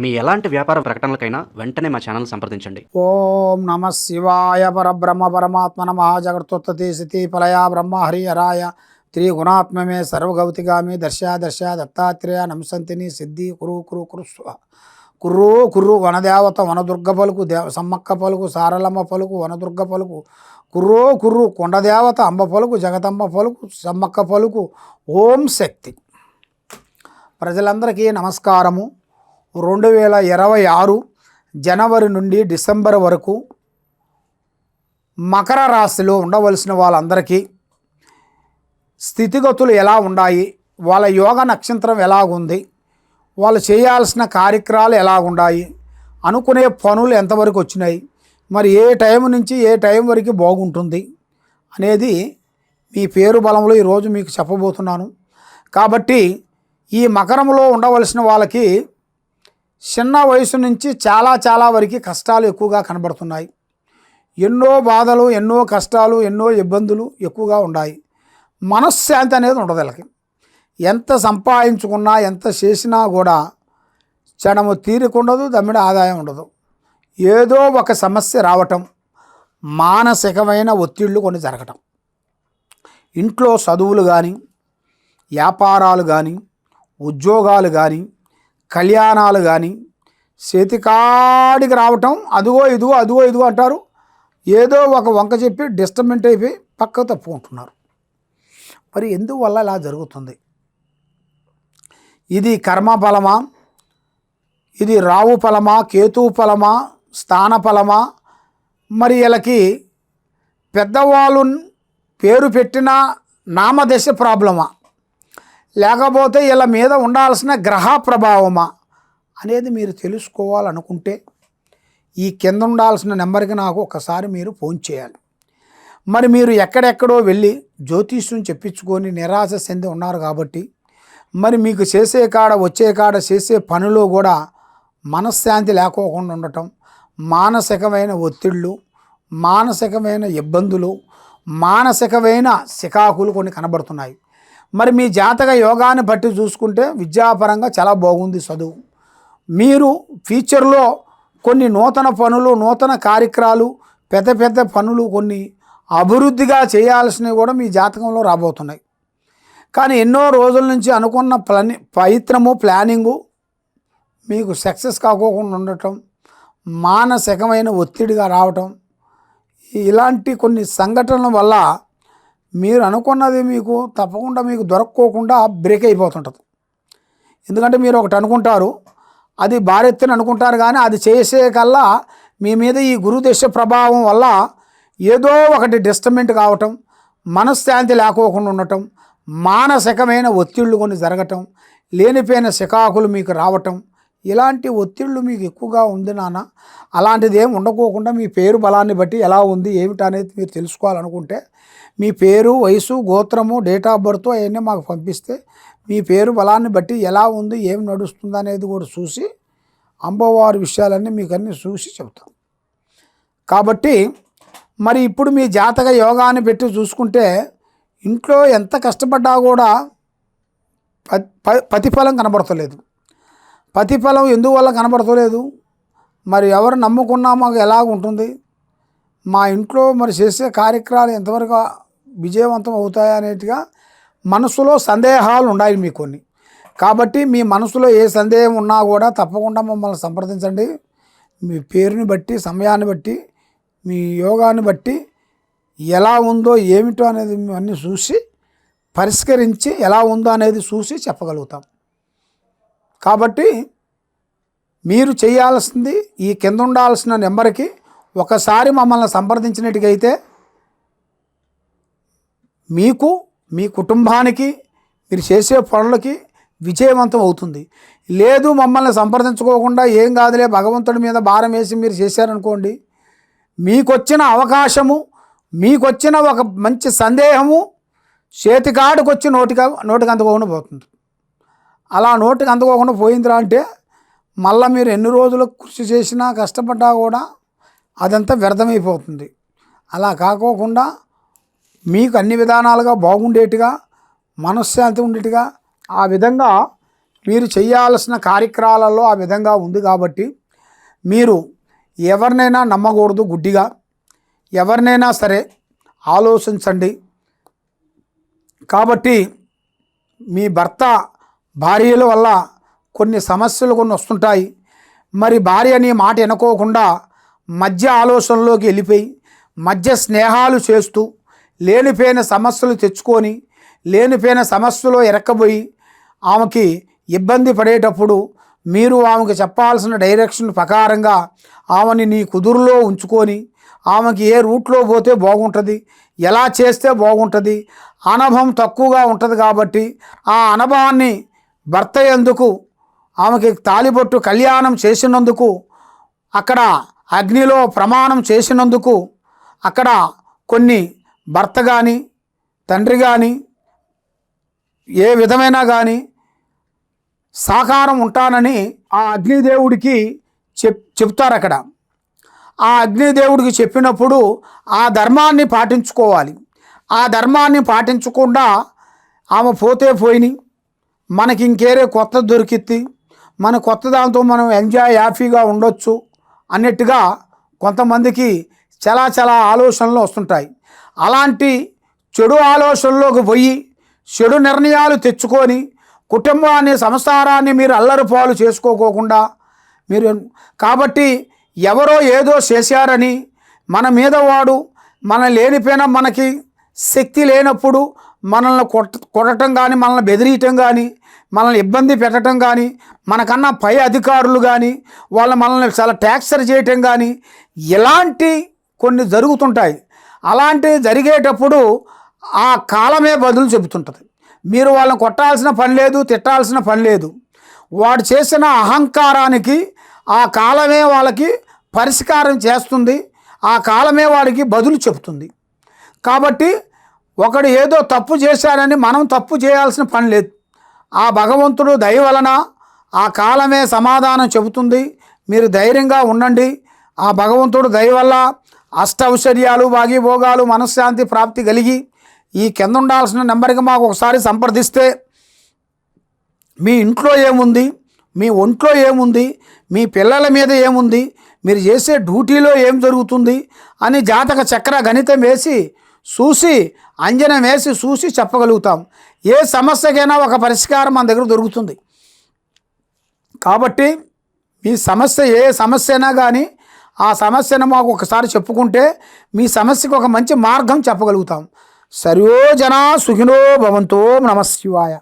మీ ఎలాంటి వ్యాపార ప్రకటనలకైనా వెంటనే మా ఛానల్ సంప్రదించండి. ఓం నమ శివాయ పరబ్రహ్మ పరమాత్మ నమ జగత్తుత్పత్తి స్థితి పలయ బ్రహ్మ హరిహరాయ త్రిగుణాత్మమే సర్వగౌతిగామి దర్శ దర్శ దత్తాత్రేయ నంసంతిని సిద్ధి కురు కురు కురు కుర్రు కుర్రు వనదేవత వనదుర్గ పలుకు దేవ సమ్మక్క పలుకు సారలమ్మ పలుకు వనదుర్గ పలుకు. కుర్రో కుర్రు కొండదేవత అంబ పలుకు జగదంబ పలుకు సమ్మక్క పలుకు. ఓం శక్తి. ప్రజలందరికీ నమస్కారము. రెండు వేల ఇరవై ఆరు జనవరి నుండి డిసెంబర్ వరకు మకర రాశిలో ఉండవలసిన వాళ్ళందరికీ స్థితిగతులు ఎలా ఉన్నాయి వాళ్ళ యోగ నక్షత్రం ఎలాగుంది వాళ్ళు చేయాల్సిన కార్యక్రమాలు ఎలాగున్నాయి అనుకునే పనులు ఎంతవరకు వచ్చినాయి మరి ఏ టైం నుంచి ఏ టైం వరకు బాగుంటుంది అనేది మీ పేరు బలంలో ఈరోజు మీకు చెప్పబోతున్నాను. కాబట్టి ఈ మకరంలో ఉండవలసిన వాళ్ళకి చిన్న వయసు నుంచి చాలా చాలా వరకు కష్టాలు ఎక్కువగా కనబడుతున్నాయి. ఎన్నో బాధలు ఎన్నో కష్టాలు ఎన్నో ఇబ్బందులు ఎక్కువగా ఉన్నాయి. మనశ్శాంతి అనేది ఉండదు వీళ్ళకి. ఎంత సంపాదించుకున్నా ఎంత చేసినా కూడా క్షణము తీరికుండదు దమ్మిడి ఆదాయం ఉండదు. ఏదో ఒక సమస్య రావటం మానసికమైన ఒత్తిళ్ళు కొన్ని జరగటం. ఇంట్లో చదువులు కానీ వ్యాపారాలు కానీ ఉద్యోగాలు కానీ కళ్యాణాలు కానీ చేతికాడికి రావటం అదిగో ఇదిగో అదిగో ఇదిగో అంటారు. ఏదో ఒక వంక చెప్పి డిస్టర్బెంట్ అయిపోయి పక్కకు తప్పుకుంటున్నారు. మరి ఎందువల్ల ఇలా జరుగుతుంది? ఇది కర్మ ఫలమా? ఇది రావు ఫలమా? కేతు ఫలమా? స్థాన ఫలమా? మరి వీళ్ళకి పెద్దవాళ్ళు పేరు పెట్టిన నామదశ ప్రాబ్లమా? లేకపోతే వీళ్ళ మీద ఉండాల్సిన గ్రహ ప్రభావమా అనేది మీరు తెలుసుకోవాలనుకుంటే ఈ కింద ఉండాల్సిన నెంబర్కి నాకు ఒకసారి మీరు ఫోన్ చేయాలి. మరి మీరు ఎక్కడెక్కడో వెళ్ళి జ్యోతిష్యం చెప్పించుకొని నిరాశ చెంది ఉన్నారు కాబట్టి మరి మీకు చేసే కాడ వచ్చే కాడ చేసే పనిలో కూడా మనశ్శాంతి లేకోకుండా ఉండటం మానసికమైన ఒత్తిళ్ళు మానసికమైన ఇబ్బందులు మానసికమైన సికాకులు కొన్ని కనబడుతున్నాయి. మరి మీ జాతక యోగాన్ని బట్టి చూసుకుంటే విద్యాపరంగా చాలా బాగుంది చదువు. మీరు ఫ్యూచర్లో కొన్ని నూతన పనులు నూతన కార్యక్రమాలు పెద్ద పెద్ద పనులు కొన్ని అభివృద్ధిగా చేయాల్సినవి కూడా మీ జాతకంలో రాబోతున్నాయి. కానీ ఎన్నో రోజుల నుంచి అనుకున్న ప్లని ప్రయత్నము ప్లానింగు మీకు సక్సెస్ కాకోకుండా ఉండటం మానసికమైన ఒత్తిడిగా రావటం ఇలాంటి కొన్ని సంఘటనల వల్ల మీరు అనుకున్నది మీకు తప్పకుండా మీకు దొరక్కోకుండా బ్రేక్ అయిపోతుంటుంది. ఎందుకంటే మీరు ఒకటి అనుకుంటారు అది భారెత్తుని అనుకుంటారు కానీ అది చేసే కల్లా మీ మీద ఈ గురుదశ ప్రభావం వల్ల ఏదో ఒకటి డిస్టర్బెంట్ కావటం మనశ్శాంతి లేకోకుండా ఉండటం మానసికమైన ఒత్తిళ్ళు కొన్ని జరగటం లేనిపోయిన శికాకులు మీకు రావటం ఇలాంటి ఒత్తిళ్ళు మీకు ఎక్కువగా ఉంది నాన్న. అలాంటిది ఏమి ఉండకోకుండా మీ పేరు బలాన్ని బట్టి ఎలా ఉంది ఏమిటి అనేది మీరు తెలుసుకోవాలనుకుంటే మీ పేరు వయసు గోత్రము డేట్ ఆఫ్ బర్త్ అవన్నీ మాకు పంపిస్తే మీ పేరు బలాన్ని బట్టి ఎలా ఉంది ఏం నడుస్తుంది అనేది కూడా చూసి అమ్మవారి విషయాలన్నీ మీకు అన్నీ చూసి చెబుతాం కాబట్టి మరి ఇప్పుడు మీ జాతక యోగాన్ని పెట్టి చూసుకుంటే ఇంట్లో ఎంత కష్టపడ్డా కూడా ప- ప- ప్రతిఫలం కనబడతలేదు. ప్రతిఫలం ఎందువల్ల కనబడతలేదు? మరి ఎవరు నమ్ముకున్నా మాకు ఎలా ఉంటుంది? మా ఇంట్లో మరి చేసే కార్యక్రమాలు ఎంతవరకు విజయవంతం అవుతాయా అనేట్టుగా మనసులో సందేహాలు ఉన్నాయి మీకు కొన్ని. కాబట్టి మీ మనసులో ఏ సందేహం ఉన్నా కూడా తప్పకుండా మమ్మల్ని సంప్రదించండి. మీ పేరుని బట్టి సమయాన్ని బట్టి మీ యోగాన్ని బట్టి ఎలా ఉందో ఏమిటో అనేది మేము అన్నీ చూసి పరిష్కరించి ఎలా ఉందో అనేది చూసి చెప్పగలుగుతాం. కాబట్టి మీరు చేయాల్సింది ఈ కింద ఉండాల్సిన నెంబర్కి ఒకసారి మమ్మల్ని సంప్రదించినట్టుగైతే మీకు మీ కుటుంబానికి మీరు చేసే పనులకి విజయవంతం అవుతుంది. లేదు మమ్మల్ని సంప్రదించుకోకుండా ఏం కాదులే భగవంతుడి మీద భారం వేసి మీరు చేశారనుకోండి మీకొచ్చిన అవకాశము మీకొచ్చిన ఒక మంచి సందేహము చేతికాడికి వచ్చి నోటికి అందుకోకుండా పోతుంది. అలా నోటికి అందుకోకుండా పోయిందిరా అంటే మళ్ళీ మీరు ఎన్ని రోజులు కృషి చేసినా కష్టపడ్డా కూడా అదంతా వ్యర్థమైపోతుంది. అలా కాకోకుండా మీకు అన్ని విధానాలుగా బాగుండేట్టుగా మనశ్శాంతి ఉండేట్టుగా ఆ విధంగా మీరు చేయాల్సిన కార్యక్రమాలలో ఆ విధంగా ఉంది కాబట్టి మీరు ఎవరినైనా నమ్మకూడదు గుడ్డిగా. ఎవరినైనా సరే ఆలోచించండి. కాబట్టి మీ భర్త భార్యల వల్ల కొన్ని సమస్యలు కొన్ని వస్తుంటాయి. మరి భార్య నీ మాట వినుకోకుండా మధ్య ఆలోచనలోకి వెళ్ళిపోయి మధ్య స్నేహాలు చేస్తూ లేనిపోయిన సమస్యలు తెచ్చుకొని లేనిపోయిన సమస్యలో ఎరక్కబోయి ఆమెకి ఇబ్బంది పడేటప్పుడు మీరు ఆమెకు చెప్పాల్సిన డైరెక్షన్ ప్రకారంగా ఆమెని నీ కుదురులో ఉంచుకొని ఆమెకి ఏ రూట్లో పోతే బాగుంటుంది ఎలా చేస్తే బాగుంటుంది అనుభవం తక్కువగా ఉంటుంది కాబట్టి ఆ అనుభవాన్ని భర్త ఎందుకు? ఆమెకి తాలిబొట్టు కళ్యాణం చేసినందుకు అక్కడ అగ్నిలో ప్రమాణం చేసినందుకు అక్కడ కొన్ని భర్త కానీ తండ్రి కానీ ఏ విధమైనా కానీ సాకారం ఉంటానని ఆ అగ్నిదేవుడికి చెప్ చెప్తారు అక్కడ. ఆ అగ్నిదేవుడికి చెప్పినప్పుడు ఆ ధర్మాన్ని పాటించుకోవాలి. ఆ ధర్మాన్ని పాటించకుండా ఆమె పోతే పోయినాయి మనకి ఇంకేరే కొత్త దొరికిద్ది. మన కొత్త దాంతో మనం ఎంజాయ్ హ్యాపీగా ఉండొచ్చు అన్నట్టుగా కొంతమందికి చాలా చాలా ఆలోచనలు వస్తుంటాయి. అలాంటి చెడు ఆలోచనలోకి పోయి చెడు నిర్ణయాలు తెచ్చుకొని కుటుంబాన్ని సంసారాన్ని మీరు అల్లరిపాలు చేసుకోకోకుండా మీరు కాబట్టి ఎవరో ఏదో చేశారని మన మీద వాడు మన లేనిపోయిన మనకి శక్తి లేనప్పుడు మనల్ని కొట్ట కొట్టడం కానీ మనల్ని బెదిరియటం కానీ మనల్ని ఇబ్బంది పెట్టడం కానీ మనకన్నా పై అధికారులు కానీ వాళ్ళు మనల్ని చాలా ట్యాక్సర్ చేయటం కానీ ఇలాంటి కొన్ని జరుగుతుంటాయి. అలాంటివి జరిగేటప్పుడు ఆ కాలమే బదులు చెబుతుంటుంది. మీరు వాళ్ళని కొట్టాల్సిన పని లేదు తిట్టాల్సిన పని లేదు. వాడు చేసిన అహంకారానికి ఆ కాలమే వాళ్ళకి పరిష్కారం చేస్తుంది. ఆ కాలమే వాడికి బదులు చెబుతుంది. కాబట్టి ఒకడు ఏదో తప్పు చేశాడని మనం తప్పు చేయాల్సిన పని లేదు. ఆ భగవంతుడు దయ వలన ఆ కాలమే సమాధానం చెబుతుంది. మీరు ధైర్యంగా ఉండండి. ఆ భగవంతుడు దయ వల్ల అష్టౌశ్వర్యాలు భాగీభోగాలు మనశ్శాంతి ప్రాప్తి కలిగి ఈ కింద ఉండాల్సిన నెంబర్కి మాకు ఒకసారి సంప్రదిస్తే మీ ఇంట్లో ఏముంది? మీ ఒంట్లో ఏముంది? మీ పిల్లల మీద ఏముంది? మీరు చేసే డ్యూటీలో ఏం జరుగుతుంది? అని జాతక చక్ర గణితం వేసి చూసి అంజనం వేసి చూసి చెప్పగలుగుతాం. ఏ సమస్యకైనా ఒక పరిష్కారం మన దగ్గర దొరుకుతుంది. కాబట్టి మీ సమస్య ఏ సమస్య అయినా కానీ ఆ సమస్యను మాకు ఒకసారి చెప్పుకుంటే మీ సమస్యకు ఒక మంచి మార్గం చెప్పగలుగుతాం. సర్వోజన సుఖినో భవంతో నమశివాయ